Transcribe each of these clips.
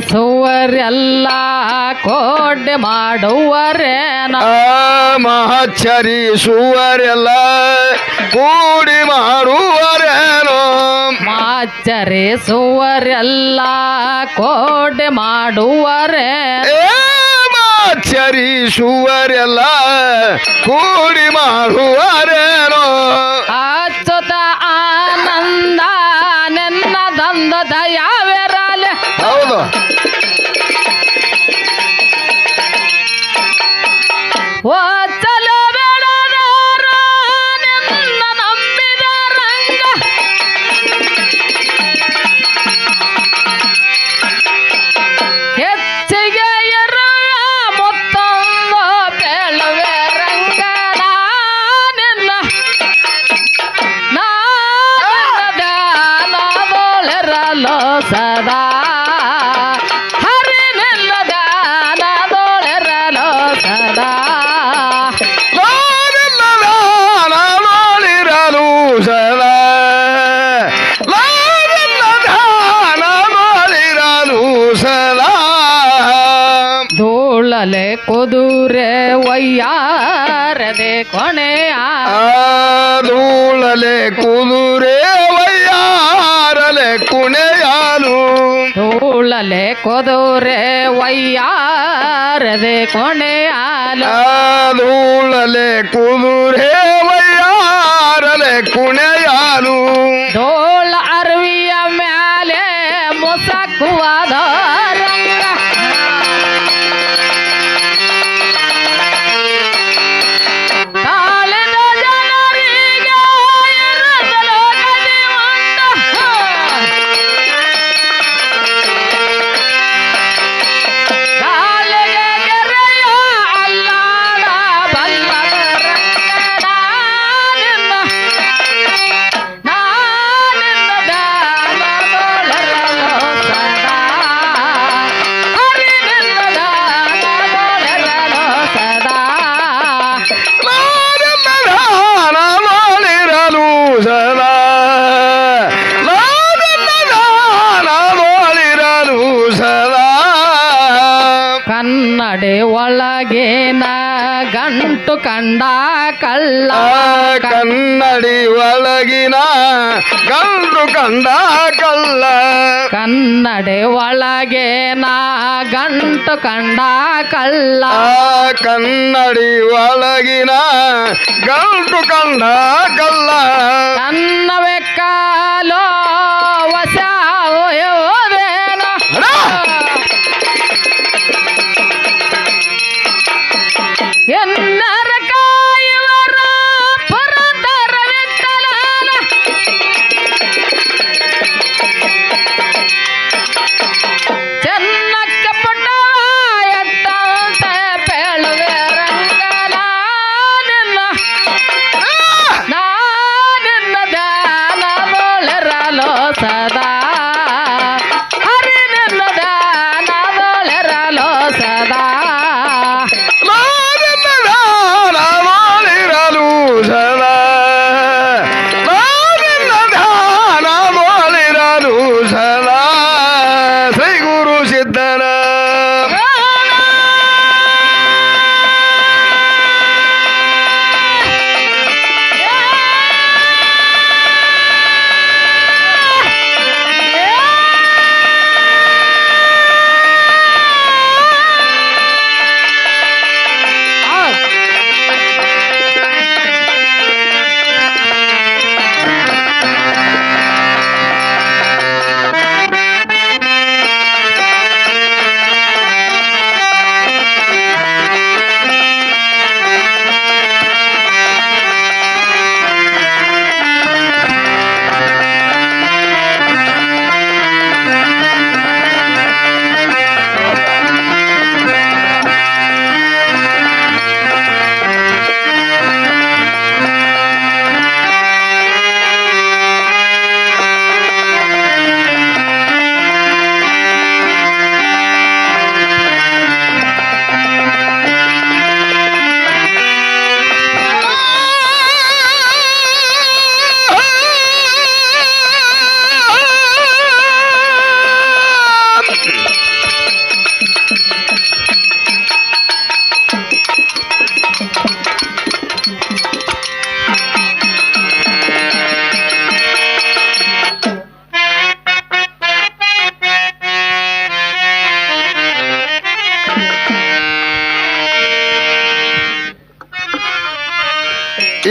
ಸುವರೆಲ್ಲ ಕೊಡೆ ಮಾಡುವರೇನ ಮಾಚರಿಸುವರೆಲ್ಲ ಕೂಡಿ ಮಾಡುವರೇನೋ. ಮಾಚರಿಸುವರೆಲ್ಲ ಕೋಟೆ ಮಾಡುವರೇ ಆಚರಿಸುವರೆಲ್ಲ ಕೂಡಿ ಮಾಡುವರೇನು. ಅಚ್ಚುತ ಆನಂದ ನಿನ್ನ ದಯಾ What? ಆನೆಯ ಧೂಳಲೆ ಕುದುರೆ ವಯ್ಯಾರಲೆ ಕುಣೆಯಾರು ಧೂಳಲೆ ಕುದುರೆ ವಯ್ಯಾರದೆ ಕೊಣೆಯಾಲ. ಧೂಳಲೆ ಕುದುರೆ ವಯ್ಯಾರಲೆ ಕುಣೆಯಾರು ಧೋ ಒಳಗಿನ ಗಂಡು ಕಂಡ ಕಲ್ಲ. ಕನ್ನಡೆ ಒಳಗೆ ನಾ ಗಂಟು ಕಂಡ ಕಲ್ಲ. ಕನ್ನಡಿ ಒಳಗಿನ ಗಂಟು ಕಂಡ ಕಲ್ಲ. ಕನ್ನವೆ ಕಾಲೋ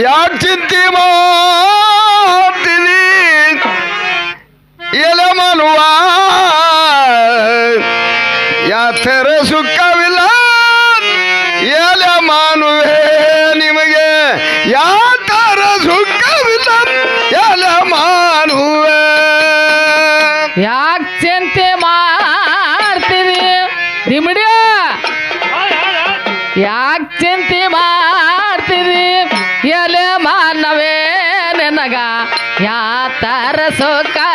ಯಾಕೆ ಚಿಂತೆ ಮಾಡ್ತೀನಿ ಎಲೆ ಮನುವ सोका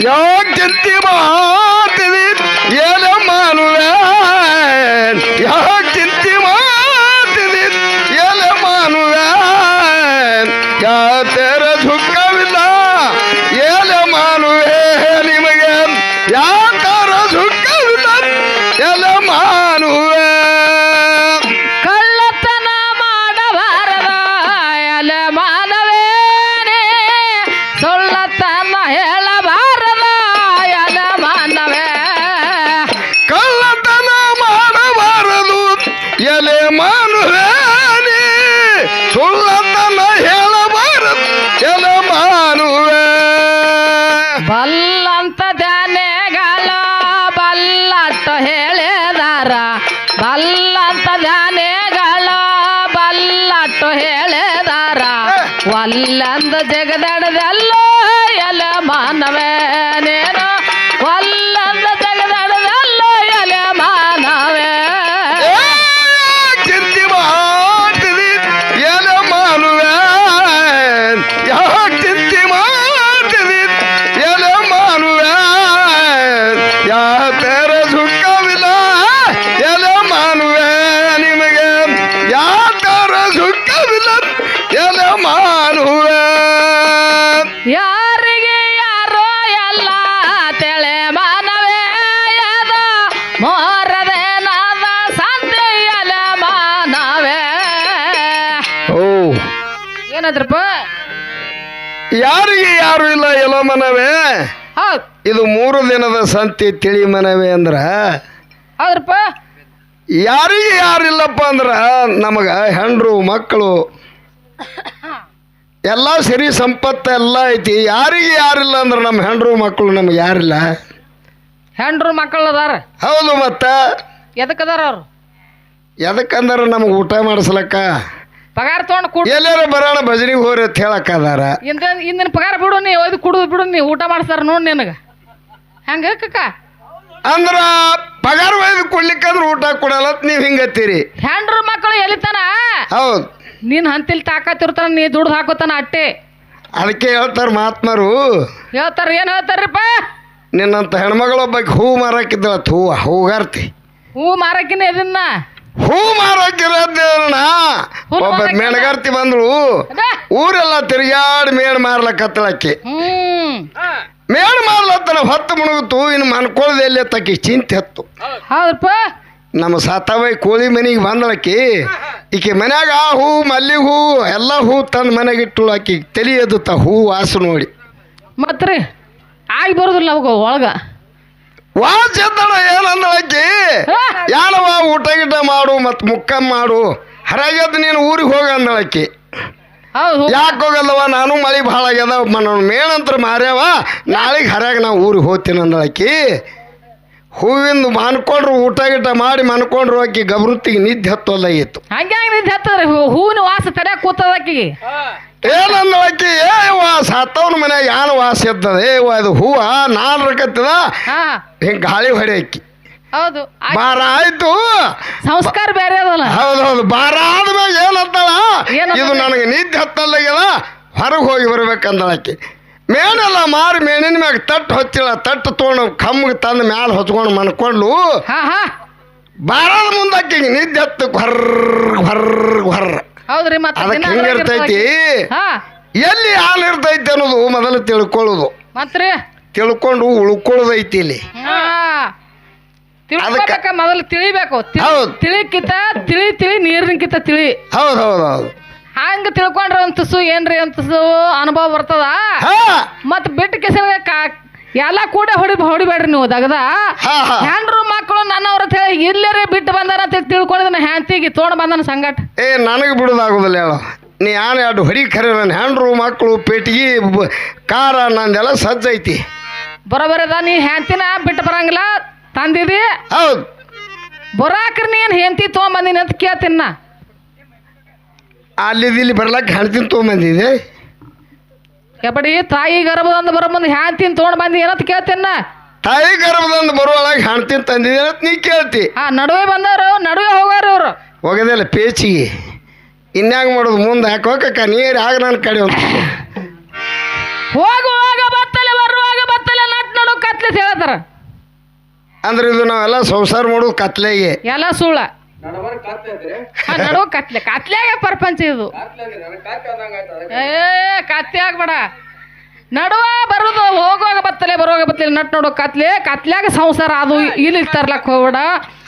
ಯಾಕೆ ಏನದ್ರಪ್ಪ ಯಾರಿಗೆ ಯಾರು ಇಲ್ಲ ಎಲ್ಲೋ ಮನವೇ? ಹೌದ್. ಇದು ಮೂರು ದಿನದ ಸಂತೆ ತಿಳಿ ಮನವೇ ಅಂದ್ರ? ಹೌದ್ರಪ್ಪ. ಯಾರಿಗೆ ಯಾರಿಲ್ಲಪ್ಪ ಅಂದ್ರ? ನಮಗ ಹೆಂಡ್ರು ಮಕ್ಕಳು. ಎಲ್ಲ ಸಿರಿ ಸಂಪತ್ತು ಎಲ್ಲ ಐತಿ. ಯಾರಿಗೆ ಯಾರಿಲ್ಲ ಅಂದ್ರೆ ನಮ್ಮ ಹೆಂಡ್ರು ಮಕ್ಕಳು ನಮ್ಗೆ ಯಾರಿಲ್ಲ ಹೆಂಡ್ರು ಮಕ್ಕಳು ಅದಾರ. ಹೌದು ಮತ್ತ. ಎದಕ್ಕದಾರ ಅವ್ರು? ಎದಕ್ಕಂದ್ರೆ ನಮ್ಗೆ ಊಟ ಮಾಡಿಸ್ಲಕ್ಕ? ಪಗಾರ ತೊಗೊಂಡು ಕೂಡ ಎಲ್ಲಾರು ಬರೋಣ ಭಜನಿಗೆ ಹೋರಿ ಅಂತ ಹೇಳಕ್ ಅದಾರ ಇಂದ ಇಂದಿನ ಪಗಾರ ಬಿಡು ನೀ ಒಯ್ದು ಕುಡಿದು ಬಿಡು ನೀ ಊಟ ಮಾಡ್ಸಾರ ನೋಡಿ ನಿನಗೆ. ಹೆಂಗ ಕಕ್ಕ ಅಂದ್ರ ಪಗಾರ ಒಯ್ದು ಕೊಡ್ಲಿಕ್ಕಂದ್ರೆ ಊಟ ಕೊಡಲ್ಲ ನೀವ್ ಹಿಂಗತ್ತೀರಿ. ಹೆಂಡ್ರು ಮಕ್ಕಳು ಎಲಿತಾನ? ಹೌದು. ನೀನ್ ಹಂತಿಲ್ ತಾಕತ್ತಿರ್ತಾನ ನೀ ದುಡ್ದು ಹಾಕೋತಾನ ಅಟ್ಟೆ. ಅದಕ್ಕೆ ಹೇಳ್ತಾರ ಮಹಾತ್ಮರು. ಹೇಳ್ತಾರ ಏನ್ ಹೇಳ್ತಾರ್ರಿಪ್ಪ? ನಿನ್ನಂತ ಹೆಣ್ಮಗಳೊಬ್ಬಕ್ಕೆ ಹೂ ಮಾರಕ್ಕಿದ್ದಳತ್ ಹೂ ಹೂಗಾರ್ತಿ ಹೂ ಮಾರಕಿನ ಇದನ್ನ ಹೂ ಮಾರಕ್ಕಿರೋದೇನ ಒಬ್ಬ. ಮೇಣಗಾರ್ತಿ ಬಂದ್ರು ಅದ? ಊರೆಲ್ಲ ತಿರುಗಾಡಿ ಮೇಣ ಮಾರ್ಲಕತ್ತಳಕ್ಕೆ. ಮೇಣ ಮಾರ್ಲತ್ತನ ಹೊತ್ತು ಮುಣುಗುತ್ತು ಇನ್ನು ಮನ್ಕೊಳ್ದೆ ಎಲ್ಲೇ ತಕ್ಕಿ ಚಿಂತೆ ಹತ್ತು. ನಮ್ಮ ಸಾತಾಬಾಯಿ ಕೋಳಿ ಮನೆಗೆ ಬಂದಳಕ್ಕಿ ಈಕೆ ಮನ್ಯಾಗ ಆ ಹೂ ಮಲ್ಲಿಗೆ ಹೂ ಎಲ್ಲ ಹೂ ತಂದು ಮನೆಗೆ ಇಟ್ಟು ಆಕಿ. ತಲೆ ಎದ್ದುತ್ತ ಹೂ ವಾಸು ನೋಡಿ. ಮತ್ತೆ ಆಗಿ ಬರೋದಿಲ್ಲ ಅವಾಗ ಒಳಗ. ಏನಂದಳಕಿ ಹಾ? ಯಾನವ ಊಟ ಗಿಟ ಮಾಡು ಮತ್ತು ಮುಕ್ಕ ಮಾಡು? ಹರಾಗದ್ ನೀನು ಊರಿಗೆ ಹೋಗ ಅಂದಳಕಿ ಹೌದು. ಯಾಕೆ ಹೋಗಲ್ಲವ ನಾನು ಮಳೆ ಭಾಳ ಆಗ್ಯದ. ನನ್ನ ಮೇಣಂತ್ರ ಮಾರ್ಯಾವ. ನಾಳೆಗೆ ಹರ್ಯಾಗ ನಾ ಊರಿಗೆ ಹೋಗ್ತೀನಿ ಅಂದಳಕಿ ಹೂವಿಂದ ಮನ್ಕೊಂಡ್ರು ಊಟ ಗಿಟ ಮಾಡಿ ಮನ್ಕೊಂಡ್ರು ಆಕಿ ಗಬರುತ್ತಿಗೆ ನಿದ್ದೆ ಹತ್ತೋದಾಗಿತ್ತು ಹಂಗೆ ನಿದ್ದೆ ಹತ್ತದ್ರಿ? ಹೂವಿನ ವಾಸ ತಡ್ಯಾಕ ಕೂತದ ಏನಂದಳಕಿ ಏ ವಾ ಸತ್ತವನ ಮನೆ ಯಾನು ವಾಸ ಇರ್ತದೆ? ಏ ಅದು ಹೂವ ನಾಲ್ಕತ್ತದ ಹಾ. ಹಿಂಗೆ ಗಾಳಿ ಹೊಡೆಯಕ್ಕಿ ಹೌದು. ಬಾರ ಆಯ್ತು. ಸಂಸ್ಕಾರ ಬೇರೆ ಅದಲ್ಲ. ಹೌದೌದು. ಬಾರ ಆದ್ಮೇಲೆ ಏನಂತಾಳ? ಇದು ನನಗೆ ನಿದ್ದೆ ಹತ್ತಲ್ಲಾಗ್ಯದ? ಹೊರಗೆ ಹೋಗಿ ಬರ್ಬೇಕಂದಳಕ್ಕೆ ಮೇನೆಲ್ಲ ಮಾರಿ ಮೇಣಿನ ಮ್ಯಾಗ ತಟ್ಟು ಹೊಚ್ಚಿಲ್ಲ ತಟ್ಟು ತೊಗೊಂಡು ಕಮ್ಮಿಗೆ ತಂದು ಮ್ಯಾಲ ಹೊಚ್ಕೊಂಡು ಮನ್ಕೊಂಡು ಬಾರದ ಮುಂದಕ್ಕೆ ನಿದ್ದೆ ಹತ್ತು ಹೊರ್ರ ಹೊರ್ರ ಹೊರ್ರ ಹೌದ್ರಿ ಮತ್ತೆ ಅದಕ್ಕೆ ಎಲ್ಲಿ ಹಾಲು ಇರ್ತೈತಿ ಅನ್ನೋದು ಮೊದಲು ತಿಳ್ಕೊಳ್ಳೋದು. ಮತ್ರಿ ತಿಳ್ಕೊಂಡು ಉಳ್ಕೊಳ್ಳೋದೈತಿ ಇಲ್ಲಿ. ತಿಳ್ಕೊಬೇಕ ಮೊದಲು ತಿಳಿಬೇಕು. ತಿಳಿಕಿತ ತಿಳಿ ತಿಳಿ ನೀರಿನಕಿತ ತಿಳಿ. ಹೌದು ಹೌದು ಹೌದು. ಹಂಗ ತಿಳ್ಕೊಂಡ್ರ ಅಂತಸು ಏನ್ರಿ ಅಂತಸು ಅನುಭವ ಬರ್ತದ? ಮತ್ ಬಿಟ್ಟು ಕೆಸನ ಎಲ್ಲ ಕೂಡ ಹೊಡಿ ಹೊಡಿಬೇಡ್ರಿ ನೀವು ದಗದ. ಹ್ಯಾಂಡ್ರು ಹೆಂಡ್ರು ಮಕ್ಕಳು ನನ್ನವ್ರ ಹೇಳಿ ಇಲ್ಲೇ ಬಿಟ್ಟು ಬಂದಾರ ಅಂತ ಹೇಳಿ ತಿಳ್ಕೊಂಡಿದ್ದನ ಹ್ಯಾಂತಿಗೆ ತೊಗೊಂಡು ಬಂದನ ಸಂಗಟ. ಏ ನನಗೆ ಬಿಡೋದಾಗೋದಿಲ್ಲ ಹೇಳು. ನೀ ಯಾನು ಎರಡು ಹೊಡಿ ಖರೆ ನನ್ನ ಹೆಂಡ್ರು ಮಕ್ಕಳು ಪೇಟಿಗೆ ಕಾರ ನಂದೆಲ್ಲ ಸಜ್ಜೈತಿ. ಬರೋಬರದ ನೀ ಹ್ಯಾಂತಿನ ಬಿಟ್ಟು ಬರಂಗಿಲ್ಲ ತಂದಿದಿ. ಹೌದು. ಬರಾಕ್ರಿ ನೀನ್ ಹೆಂತಿ ತೊಗೊಂಬಂದಿನಿ ಅಂತ ಕೇಳ್ತೀನಿ ನಾ. ಅಲ್ಲಿದ್ದು ಇಲ್ಲಿ ಬರ್ಲಕ್ಕೆ ಹೆಣ್ತಿನ ತೊಗೊಂಬಂದಿದೆ ಎಬಡಿ ತಾಯಿ ಗರ್ಭದಂದು ಬರೋ ಮುಂದೆ ಹ್ಯಾಂತಿನ ತೊಗೊಂಡು ಬಂದಿ ಏನಂತ ಕೇಳ್ತೀನಿ. ತಾಯಿ ಗರ್ಭದಂದು ಬರುವೊಳಗೆ ಹೆಣ್ತಿನ ತಂದಿದೆ ಅಂತ ನೀ ಕೇಳ್ತಿ. ಆ ನಡುವೆ ಬಂದವರು ನಡುವೆ ಹೋಗೋರು ಇವ್ರು. ಹೋಗೋದಿಲ್ಲ ಪೇಚಿಗೆ. ಇನ್ಯಾಗ ಮಾಡೋದು ಮುಂದೆ ಹಾಕೋಕಕ್ಕ ನೀರು ಆಗ ನನ್ನ ಕಡೆ ಒಂದು ಹೋಗುವಾಗ ಬತ್ತಲೆ ಬರುವಾಗ ಬತ್ತಲೆ ನಟ್ ನಡು ಕತ್ಲೆ ಹೇಳ್ತಾರ ಅಂದ್ರೆ ಇದು ನಾವೆಲ್ಲ ಸಂಸಾರ ಮಾಡೋದು ಕತ್ಲೆಗೆ. ಎಲ್ಲ ಸುಳ್ಳ. ನಡುವ ಕತ್ಲೆ ಕತ್ಲೆಗೆ ಪ್ರಪಂಚ ಇದು. ಏ ಕತ್ಲೆ ಆಗ್ಬೇಡ. ನಡುವ ಬರುದು ಹೋಗುವಾಗ ಬತ್ತಲೆ ಬರುವಾಗ ಬತ್ತಲೆ ನಟ್ ನೋಡೋ ಕತ್ಲೆ. ಕತ್ಲ್ಯಾಗ ಸಂಸಾರ ಅದು ಇಲ್ಲಿ ತರ್ಲಕ್ ಹೋಗ್ಬೇಡ.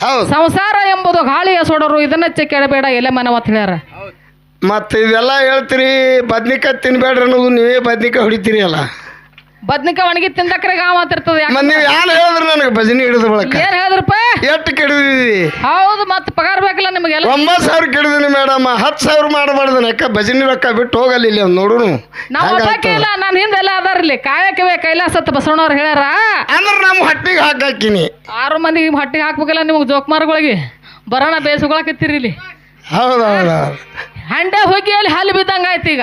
ಹೌದು. ಸಂಸಾರ ಎಂಬುದು ಗಾಳಿಯ ಸೋಡರು ಇದನ್ನ ಕೇಳಬೇಡ ಎಲೆ ಮನ ಅಂತ ಹೇಳ್ಯಾರ. ಮತ್ತೆ ಇದೆಲ್ಲ ಹೇಳ್ತೀರಿ ಬದ್ನಿಕಾಯಿ ತಿನ್ಬೇಡ್ರಿ ಅನ್ನೋದು ನೀವೇ ಬದ್ನಿಕಾಯಿ ಹೊಡಿತೀರಿ ಅಲ್ಲ. ಬದ್ನಿಕಾಯಿ ಒಣಗಿ ತಿಂದಕ್ರೆ ಗಾವ ಮಾತಿರ್ತದೆ ನೀವ್ ನೀವು ಯಾರು ಹೇಳಿದ್ರು ನನಗೆ ಭಜನೆ ಹಿಡಿದ ಬಳಕ? ಏನ್ ಹೇಳಿದ್ರಪ್ಪ? ಎಷ್ಟು ಕೆಡಿದಿರಿ? ಹೌದು ಮತ್ತೆ ಪಗಾರ ಬೇಕಲ್ಲ ನಿಮಗೆಲ್ಲ. ಒಂಬತ್ತು ಸಾವಿರ ಕೆಡಿದೀನಿ ಮೇಡಮ್. ಹತ್ತು ಸಾವಿರ ಮಾಡಬಾರ್ದು ಅಕ್ಕ ಭಜನಿ ರೊಕ್ಕ ಬಿಟ್ಟು ಹೋಗಲ್ಲ ಇಲ್ಲಿ ಒಂದು ನೋಡುನು. ನಾವು ಇಲ್ಲ ನಾನು ಹಿಂದೆಲ್ಲ ಅದಾರ ಇಲ್ಲಿ ಕಾಯಕವೇ ಕೈಲಾಸತ್ತ ಬಸವಣ್ಣವ್ರು ಹೇಳ್ಯಾರ. ಅಂದ್ರೆ ನಮ್ಮ ಹಟ್ಟಿಗೆ ಹಾಕಾಕಿನಿ. ಆರು ಮಂದಿ ಹಟ್ಟಿಗೆ ಹಾಕ್ಬೇಕಲ್ಲ ನಿಮಗೆ ಜೋಕ್ಮಾರ್ಗಳಿಗೆ? ಬರೋಣ ಬೇಯಿಸ್ಕೊಳಕತ್ತೀರಿ ಇಲ್ಲಿ. ಹೌದು ಹೌದು ಹೌದು. ಹಂಡೆ ಹೋಗಿ ಅಲ್ಲಿ ಹಲ್ಲಿ ಬಿದ್ದಂಗೆ ಆಯ್ತು ಈಗ.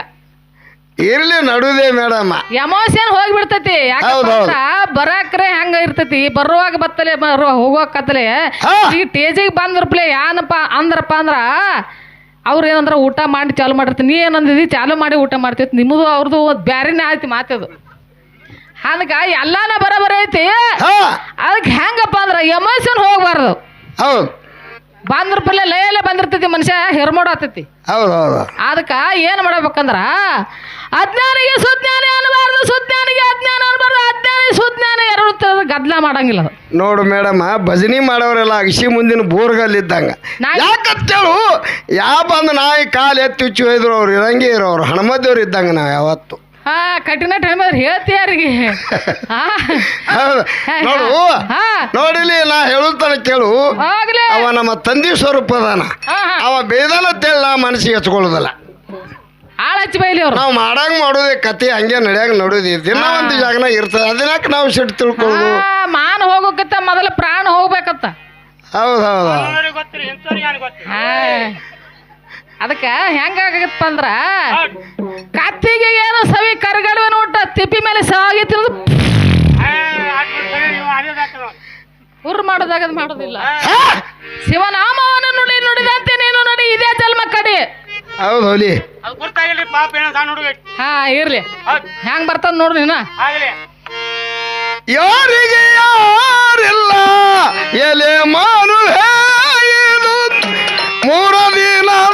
ಇರ್ಲಿ ನಡುದೇ ಮೇಡಮ್. ಎಮೋಷನ್ ಹೋಗ್ಬಿಡ್ತತಿ. ಯಾಕಂದ್ರ ಬರಾಕ್ರೆ ಹೆಂಗ ಇರ್ತತಿ? ಬರುವಾಗ ಬತ್ತಲೆ ಹೋಗುವಾಗ ಕತ್ತಲೆ. ಈ ಟೇಜಿಗೆ ಬಂದ್ರಪ್ಲೆ ಏನಪ್ಪ ಅಂದ್ರಪ್ಪ ಅಂದ್ರ ಅವ್ರು ಏನಂದ್ರ ಊಟ ಮಾಡಿ ಚಾಲು ಮಾಡಿರ್ತೀನಿ ನೀ ಏನಂದಿದಿ? ಚಾಲು ಮಾಡಿ ಊಟ ಮಾಡ್ತಿತ್ತು ನಿಮ್ಮದು ಅವ್ರದ್ದು ಬ್ಯಾರೆನೇ ಆಯ್ತು ಮಾತದು. ಅದಕ್ಕ ಎಲ್ಲಾನ ಬರಬರ ಐತಿ. ಅದಕ್ಕೆ ಹೆಂಗಪ್ಪ ಅಂದ್ರ ಎಮೋಷನ್ ಹೋಗ್ಬಾರ್ದು. ಹೌದು. ಬಂದ್ರ ಪಲ್ಲೆ ಲಯಲೆ ಬಂದಿರ್ತೈತಿ ಮನುಷ್ಯ ಹೆರ್ಮೋಡ್ ಆತೈತಿ. ಹೌದು ಹೌದು. ಅದಕ್ಕೆ ಏನು ಮಾಡ್ಬೇಕಂದ್ರ ಅಜ್ಞಾನಿಗೆ ಸುಜ್ಞಾನಿ ಅನ್ನಬಾರ್ದು ಸುಜ್ಞಾನಿಗೆ ಅಜ್ಞಾನ ಅನ್ಬಾರ್ದು ಅಜ್ಞಾನಿ ಸುಜ್ಞಾನಿ ಎರಡು ಗದ್ಲ ಗದ್ದಲ ಮಾಡಂಗಿಲ್ಲ ಅದು. ನೋಡು ಮೇಡಮ್ ಭಜನಿ ಮಾಡೋರೆಲ್ಲ ಅಗಸಿ ಮುಂದಿನ ಬೋರ್ಗಲ್ಲಿದ್ದಂಗ ನಾಯಿ- ಯಾಕತ್ತೇಳು ಯಾವ ಬಂದು ನಾಯಿ ಕಾಲು ಎತ್ತಿ ಹುಚ್ಚು ಒಯ್ದ್ರು ಅವ್ರು ಇರಂಗೆ ಇರೋರು ಹಣಮದ್ದವ್ರು ಇದ್ದಂಗ ನಾವು ಯಾವತ್ತು. ಹಾ ಕಠಿಣ ಟೈಮ್ ಅದ್ರ ಹೇಳ್ತಿ ಯಾರಿಗೆ? ಹಾ. ನೋಡು ಹಾ. ನೋಡಿಲಿ ನಾ ಹೇಳುತ್ತಾನೆ ಕೇಳು. ಆಗ್ಲೇ. ಅವ ನಮ್ಮ ತಂದೆ ಸ್ವರೂಪದಾನ ಹಾ ಹಾ. ಅವ ಬೇದನ ಅಂತೇಳಿ ನಾ ಮನಸ್ಸಿಗೆ ಹಚ್ಕೊಳ್ಳೋದಲ್ಲ. ಆಳ ಹಚ್ಚಿ ಬೈಲಿ ಅವ್ರು. ನಾವು ಮಾಡಂಗ ಮಾಡೋದೇ ಕತೆ ಹಂಗೆ ನಡ್ಯಾಂಗ ನಡೋದಿ. ದಿನ ಒಂದು ಜಾಗನ ಇರ್ತದೆ ಅದನ್ನಾಕ ನಾವು ಸಿಟ್ಟು ತಿಳ್ಕೊಳ್ಳೋದು. ಹಾ, ಮಾನ ಹೋಗೋಕತ್ತ ಮೊದಲ ಪ್ರಾಣ ಹೋಗ್ಬೇಕತ್ತ. ಹೌದು ಹೌದು ಹಾ. ಅದಕ್ಕೆ ಹೆಂಗಾಗತ್ತಪ್ಪ ಅಂದ್ರ ಕತ್ತಿಗೆ ಏನು ಸವಿ ಕರ್ಗಡುವನ ಊಟ ತಿಪ್ಪಿ ಮೇಲೆ ಸಾಗಿ ತಿಳಿದು ಉರ್ ಮಾಡೋದಾಗ ಮಾಡೋದಿಲ್ಲ. ಹಾ? ಶಿವನಾಮವನ್ನು ನುಡಿ ನುಡಿದಂತೆ ನೀನು ನೋಡಿ ಇದೇ ಜನ್ಮ ಕಡಿ. ಹೌದು ಹೋಲಿ. ಹಾ ಇರ್ಲಿ. ಹ್ಯಾಂಗ್ ಹೆಂಗ್ ಬರ್ತದ ನೋಡ್ರಿ ನೀನ ಆಗಲಿ. ಯಾರಿಗೆ ಯಾರಿಲ್ಲ ಎಲೆ ಮಾನು ಇದು ಮೂರ ದಿನದ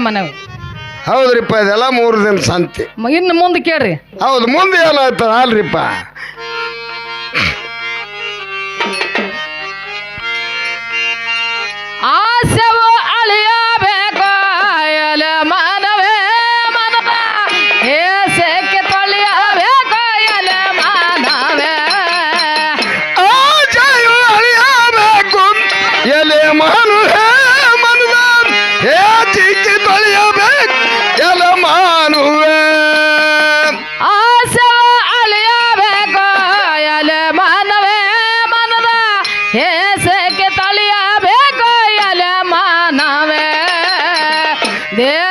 ಮನವಿ ಹೌದ್ರಿಪ್ಪ ಇದೆಲ್ಲ ಮೂರು ದಿನ ಸಂತೆ. ಮ- ಇನ್ನು ಮುಂದೆ ಕೇಳ್ರಿ. ಹೌದು ಮುಂದೆ ಏನಾಯ್ತದ ಅಲ್ರಿಪ್ಪ ಆಸೆವು ಇದೆ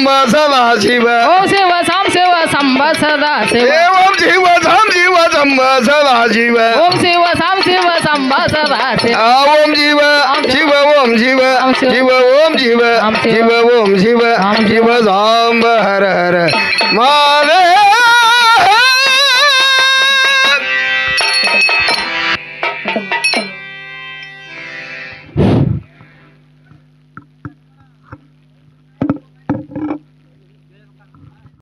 संब सदा शिव। ओ शिव सम शिव संब सदा शिव एवं शिव सम शिव संब सदा शिव। ओम शिव सम शिव संब सदा शिव ओम शिव शिव ओम शिव शिव ओम शिव शिव ओम शिव शिव सांब हर हर। मा